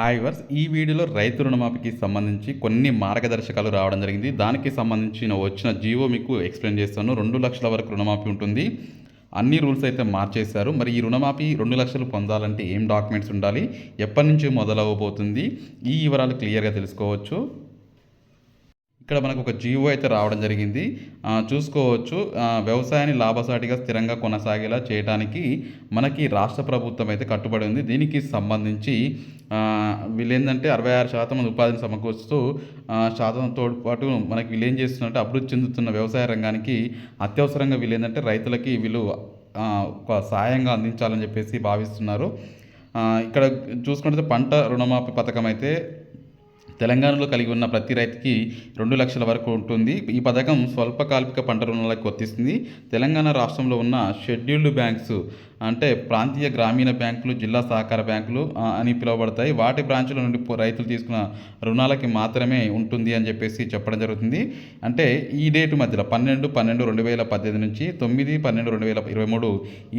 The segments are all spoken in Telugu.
హాయ్ వర్స్ ఈ వీడియోలో రైతు రుణమాఫీకి సంబంధించి కొన్ని మార్గదర్శకాలు రావడం జరిగింది. దానికి సంబంధించిన వచ్చిన జీవో మీకు ఎక్స్ప్లెయిన్ చేస్తాను. రెండు లక్షల వరకు రుణమాఫీ ఉంటుంది. అన్ని రూల్స్ అయితే మార్చేశారు. మరి ఈ రుణమాఫీ రెండు లక్షలు పొందాలంటే ఏం డాక్యుమెంట్స్ ఉండాలి? ఎప్పటి నుంచి మొదలవబోతుంది ఈ వివరాలు క్లియర్గా తెలుసుకోవచ్చు. ఇక్కడ మనకు ఒక జీవో అయితే రావడం జరిగింది. చూసుకోవచ్చు. వ్యవసాయాన్ని లాభసాటిగా స్థిరంగా కొనసాగేలా చేయడానికి మనకి రాష్ట్ర ప్రభుత్వం అయితే కట్టుబడి ఉంది. దీనికి సంబంధించి వీళ్ళేంటంటే ఏంటంటే అరవై ఆరు శాతం మంది ఉపాధిని సమకూరుస్తూ శాతంతో పాటు మనకి వీళ్ళు ఏం చేస్తున్నట్టు అభివృద్ధి చెందుతున్న వ్యవసాయ రంగానికి అత్యవసరంగా వీళ్ళు ఏంటంటే రైతులకి వీళ్ళు ఒక సాయంగా అందించాలని చెప్పేసి భావిస్తున్నారు. ఇక్కడ చూసుకుంటే పంట రుణమాఫీ పథకం అయితే తెలంగాణలో కలిగి ఉన్న ప్రతి రైతుకి రెండు లక్షల వరకు ఉంటుంది. ఈ పథకం స్వల్పకాలిక పంట రుణాలకు వర్తిస్తుంది. తెలంగాణ రాష్ట్రంలో ఉన్న షెడ్యూల్డ్ బ్యాంక్స్ అంటే ప్రాంతీయ గ్రామీణ బ్యాంకులు జిల్లా సహకార బ్యాంకులు అని పిలువబడతాయి. వాటి బ్రాంచుల నుండి రైతులు తీసుకున్న రుణాలకి మాత్రమే ఉంటుంది అని చెప్పేసి చెప్పడం జరుగుతుంది. అంటే ఈ డేట్ మధ్యలో పన్నెండు పన్నెండు రెండు వేల పద్దెనిమిది నుంచి తొమ్మిది పన్నెండు రెండు వేల ఇరవై మూడు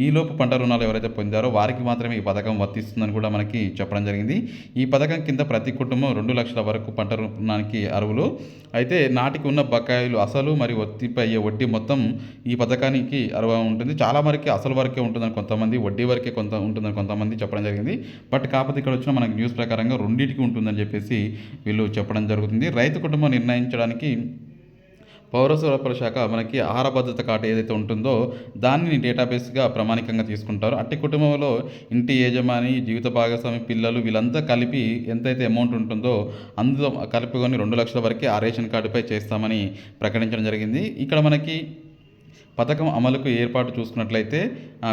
ఈలోపు పంట రుణాలు ఎవరైతే పొందారో వారికి మాత్రమే ఈ పథకం వర్తిస్తుందని కూడా మనకి చెప్పడం జరిగింది. ఈ పథకం కింద ప్రతి కుటుంబం రెండు లక్షల వరకు పంట రుణానికి అరువులు అయితే నాటికి ఉన్న బకాయిలు అసలు మరియు ఒత్తిపై అయ్యే వడ్డీ మొత్తం ఈ పథకానికి అరువు ఉంటుంది. చాలా వరకే అసలు వరకే ఉంటుందని కొంతమంది వడ్డీ వరకే కొంత ఉంటుందని కొంతమంది చెప్పడం జరిగింది. బట్ కాకపోతే ఇక్కడ వచ్చిన మనకి న్యూస్ ప్రకారంగా రెండింటికి ఉంటుందని చెప్పేసి వీళ్ళు చెప్పడం జరుగుతుంది. రైతు కుటుంబం నిర్ణయించడానికి పౌర సరఫరా శాఖ మనకి ఆహార భద్రత కార్డు ఏదైతే ఉంటుందో దానిని డేటాబేస్గా ప్రామాణికంగా తీసుకుంటారు. అట్టి కుటుంబంలో ఇంటి యజమాని జీవిత భాగస్వామి పిల్లలు వీళ్ళంతా కలిపి ఎంతైతే అమౌంట్ ఉంటుందో అందులో కలుపుకొని రెండు లక్షల వరకే ఆ రేషన్ కార్డుపై చేస్తామని ప్రకటించడం జరిగింది. ఇక్కడ మనకి పథకం అమలుకు ఏర్పాటు చూసుకున్నట్లయితే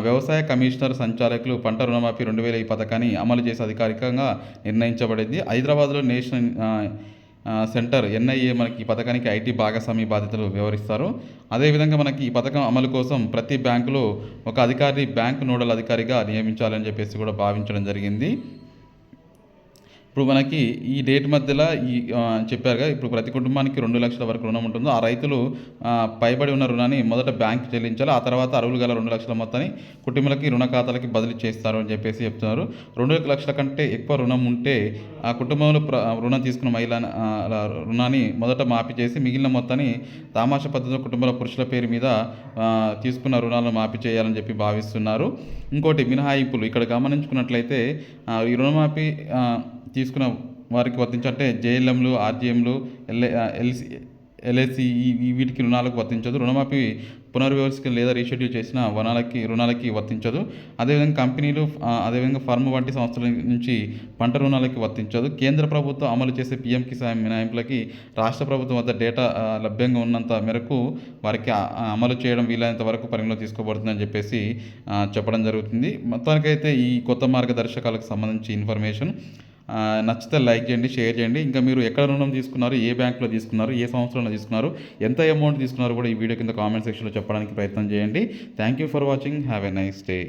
వ్యవసాయ కమిషనర్ సంచాలకులు పంట రుణమాఫీ రెండు వేల ఈ పథకాన్ని అమలు చేసి అధికారికంగా నిర్ణయించబడింది. హైదరాబాద్లో నేషనల్ సెంటర్ ఎన్ఐఏ మనకి ఈ పథకానికి ఐటీ భాగస్వామి బాధ్యతలు వ్యవహరిస్తారు అదేవిధంగా మనకి ఈ పథకం అమలు కోసం ప్రతి బ్యాంకులో ఒక అధికారి బ్యాంకు నోడల్ అధికారిగా నియమించాలని చెప్పేసి కూడా భావించడం జరిగింది. ఇప్పుడు మనకి ఈ డేట్ మధ్యలో ఈ చెప్పారుగా ఇప్పుడు ప్రతి కుటుంబానికి రెండు లక్షల వరకు రుణం ఉంటుందో ఆ రైతులు పైబడి ఉన్న రుణాన్ని మొదట బ్యాంక్ చెల్లించాలి ఆ తర్వాత అరువులు గల రెండు లక్షల మొత్తాన్ని కుటుంబాలకి రుణ ఖాతాలకి బదిలీ చేస్తారు అని చెప్పేసి చెప్తున్నారు. రెండు లక్షల కంటే ఎక్కువ రుణం ఉంటే ఆ కుటుంబంలో రుణం తీసుకున్న మహిళ రుణాన్ని మొదట మాఫీ చేసి మిగిలిన మొత్తాన్ని తామాష పద్ధతిలో కుటుంబాల పురుషుల పేరు మీద తీసుకున్న రుణాలను మాఫీ చేయాలని చెప్పి భావిస్తున్నారు. ఇంకోటి మినహాయింపులు. ఇక్కడ గమనించుకున్నట్లయితే ఈ రుణమాఫీ తీసుకున్న వారికి వర్తించంటే జేఎల్ఎంలు ఆర్జీఎంలు ఎల్ఏ ఎల్సి ఎల్ఐసి ఈ వీటికి రుణాలకు వర్తించదు. రుణమాఫీ పునర్వ్యవస్థకి లేదా రీషెడ్యూల్ చేసిన వనాలకి రుణాలకి వర్తించదు. అదేవిధంగా కంపెనీలు అదేవిధంగా ఫర్మ్ వంటి సంస్థల నుంచి పంట రుణాలకి వర్తించదు. కేంద్ర ప్రభుత్వం అమలు చేసే పీఎం కిసాన్ మినహాయింపులకి రాష్ట్ర ప్రభుత్వం వద్ద డేటా లభ్యంగా ఉన్నంత మేరకు వారికి అమలు చేయడం వీలైనంత వరకు పరిగణలో తీసుకోబడుతుందని చెప్పేసి చెప్పడం జరుగుతుంది. మొత్తానికైతే ఈ కొత్త మార్గదర్శకాలకు సంబంధించి ఇన్ఫర్మేషన్ నచ్చితే లైక్ చేయండి షేర్ చేయండి. ఇంకా మీరు ఎక్కడ రుణం తీసుకున్నారు ఏ బ్యాంకులో తీసుకున్నారు ఏ సంవత్సరంలో తీసుకున్నారు ఎంత అమౌంట్ తీసుకున్నారు కూడా ఈ వీడియో కింద కామెంట్ సెక్షన్లో చెప్పడానికి ప్రయత్నం చేయండి. Thank you for watching have a nice day